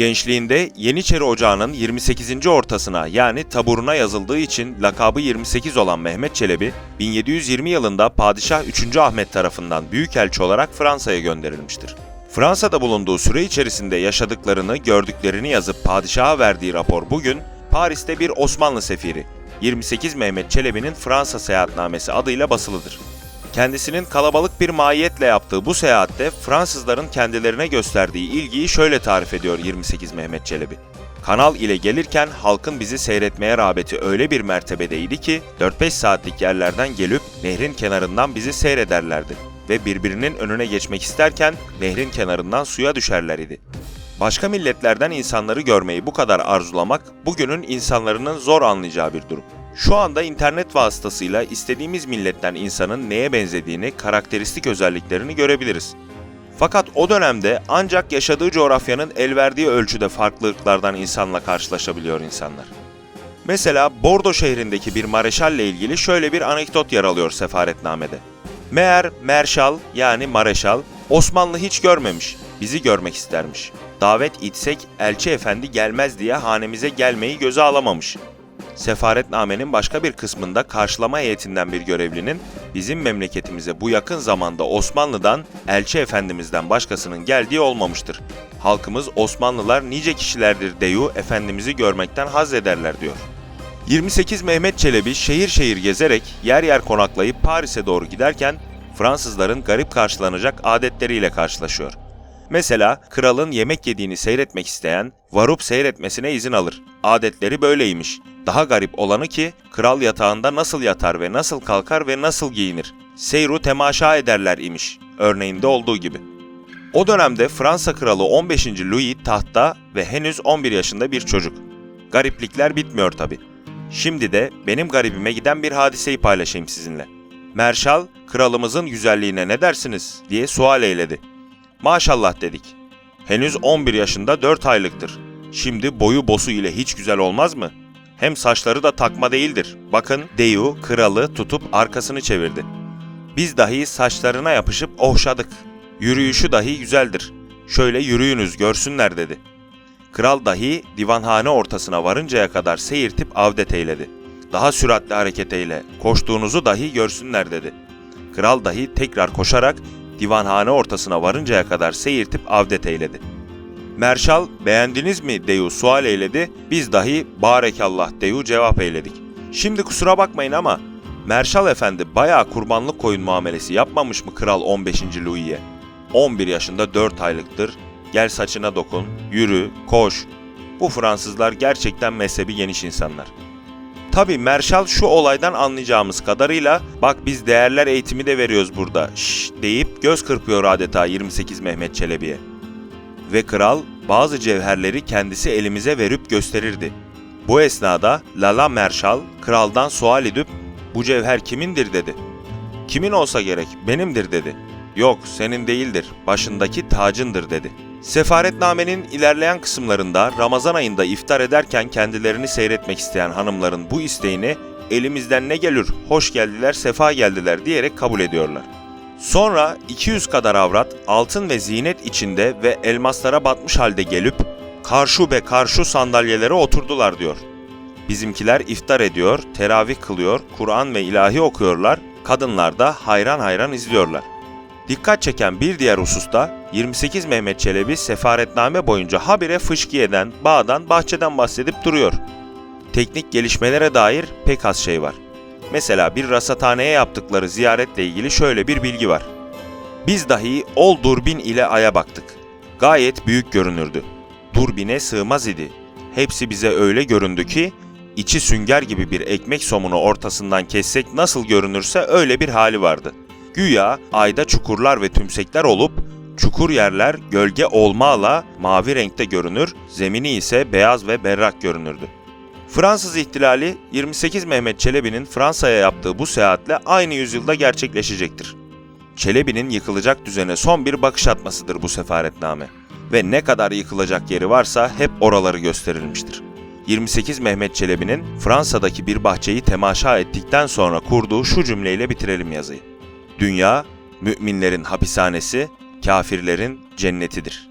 Gençliğinde Yeniçeri Ocağı'nın 28. ortasına yani taburuna yazıldığı için lakabı 28 olan Mehmet Çelebi, 1720 yılında Padişah 3. Ahmet tarafından büyükelçi olarak Fransa'ya gönderilmiştir. Fransa'da bulunduğu süre içerisinde yaşadıklarını, gördüklerini yazıp padişaha verdiği rapor bugün Paris'te bir Osmanlı sefiri 28 Mehmet Çelebi'nin Fransa seyahatnamesi adıyla basılıdır. Kendisinin kalabalık bir mahiyetle yaptığı bu seyahatte Fransızların kendilerine gösterdiği ilgiyi şöyle tarif ediyor 28 Mehmet Çelebi. Kanal ile gelirken halkın bizi seyretmeye rağbeti öyle bir mertebedeydi ki 4-5 saatlik yerlerden gelip nehrin kenarından bizi seyrederlerdi ve birbirinin önüne geçmek isterken nehrin kenarından suya düşerler idi. Başka milletlerden insanları görmeyi bu kadar arzulamak bugünün insanların zor anlayacağı bir durum. Şu anda internet vasıtasıyla istediğimiz milletten insanın neye benzediğini, karakteristik özelliklerini görebiliriz. Fakat o dönemde ancak yaşadığı coğrafyanın el verdiği ölçüde farklı ırklardan insanla karşılaşabiliyor insanlar. Mesela Bordo şehrindeki bir mareşalle ilgili şöyle bir anekdot yer alıyor sefaretnamede. Meğer Merşal yani Mareşal Osmanlı hiç görmemiş, bizi görmek istermiş. Davet itsek elçi efendi gelmez diye hanemize gelmeyi göze alamamış. Sefaretnamenin başka bir kısmında karşılama heyetinden bir görevlinin bizim memleketimize bu yakın zamanda Osmanlı'dan elçi efendimizden başkasının geldiği olmamıştır. Halkımız Osmanlılar nice kişilerdir deyu efendimizi görmekten haz ederler diyor. 28 Mehmet Çelebi şehir şehir gezerek yer yer konaklayıp Paris'e doğru giderken Fransızların garip karşılanacak adetleriyle karşılaşıyor. Mesela kralın yemek yediğini seyretmek isteyen varup seyretmesine izin alır. Adetleri böyleymiş. Daha garip olanı ki kral yatağında nasıl yatar ve nasıl kalkar ve nasıl giyinir. Seyru temaşa ederler imiş. Örneğinde olduğu gibi. O dönemde Fransa kralı 15. Louis tahtta ve henüz 11 yaşında bir çocuk. Gariplikler bitmiyor tabi. Şimdi de benim garibime giden bir hadiseyi paylaşayım sizinle. Merşal, kralımızın güzelliğine ne dersiniz diye sual eyledi. Maşallah dedik. Henüz 11 yaşında 4 aylıktır. Şimdi boyu bosu ile hiç güzel olmaz mı? Hem saçları da takma değildir. Bakın Deyu kralı tutup arkasını çevirdi. Biz dahi saçlarına yapışıp ohşadık. Yürüyüşü dahi güzeldir. Şöyle yürüyünüz görsünler dedi. Kral dahi divanhane ortasına varıncaya kadar seyirtip avdet eyledi. Daha süratli hareket eyle, koştuğunuzu dahi görsünler dedi. Kral dahi tekrar koşarak divanhane ortasına varıncaya kadar seyirtip avdet eyledi. Merşal beğendiniz mi deyu sual eyledi, biz dahi barekallah deyu cevap eyledik. Şimdi kusura bakmayın ama Merşal efendi bayağı kurbanlık koyun muamelesi yapmamış mı kral 15. Louis'ye? 11 yaşında 4 aylıktır, gel saçına dokun, yürü, koş. Bu Fransızlar gerçekten mezhebi geniş insanlar. Tabi Merşal şu olaydan anlayacağımız kadarıyla bak biz değerler eğitimi de veriyoruz burada şşş deyip göz kırpıyor adeta 28 Mehmet Çelebi'ye. Ve kral bazı cevherleri kendisi elimize verip gösterirdi. Bu esnada Lala Merşal kraldan sual edip bu cevher kimindir dedi. Kimin olsa gerek benimdir dedi. Yok senin değildir başındaki tacındır dedi. Sefaretnamenin ilerleyen kısımlarında Ramazan ayında iftar ederken kendilerini seyretmek isteyen hanımların bu isteğini elimizden ne gelir, hoş geldiler, sefa geldiler diyerek kabul ediyorlar. Sonra 200 kadar avrat altın ve zinet içinde ve elmaslara batmış halde gelip karşı be karşı sandalyelere oturdular diyor. Bizimkiler iftar ediyor, teravih kılıyor, Kur'an ve ilahi okuyorlar, kadınlar da hayran hayran izliyorlar. Dikkat çeken bir diğer hususta 28 Mehmet Çelebi sefaretname boyunca habire fışkiyeden, bağdan, bahçeden bahsedip duruyor. Teknik gelişmelere dair pek az şey var. Mesela bir rasathaneye yaptıkları ziyaretle ilgili şöyle bir bilgi var. Biz dahi ol durbin ile aya baktık. Gayet büyük görünürdü. Durbine sığmaz idi. Hepsi bize öyle göründü ki içi sünger gibi bir ekmek somunu ortasından kessek nasıl görünürse öyle bir hali vardı. Güya ayda çukurlar ve tümsekler olup çukur yerler gölge olmağla mavi renkte görünür, zemini ise beyaz ve berrak görünürdü. Fransız ihtilali 28 Mehmet Çelebi'nin Fransa'ya yaptığı bu seyahatle aynı yüzyılda gerçekleşecektir. Çelebi'nin yıkılacak düzene son bir bakış atmasıdır bu sefaretname ve ne kadar yıkılacak yeri varsa hep oraları gösterilmiştir. 28 Mehmet Çelebi'nin Fransa'daki bir bahçeyi temaşa ettikten sonra kurduğu şu cümleyle bitirelim yazıyı. Dünya, müminlerin hapishanesi, kafirlerin cennetidir.''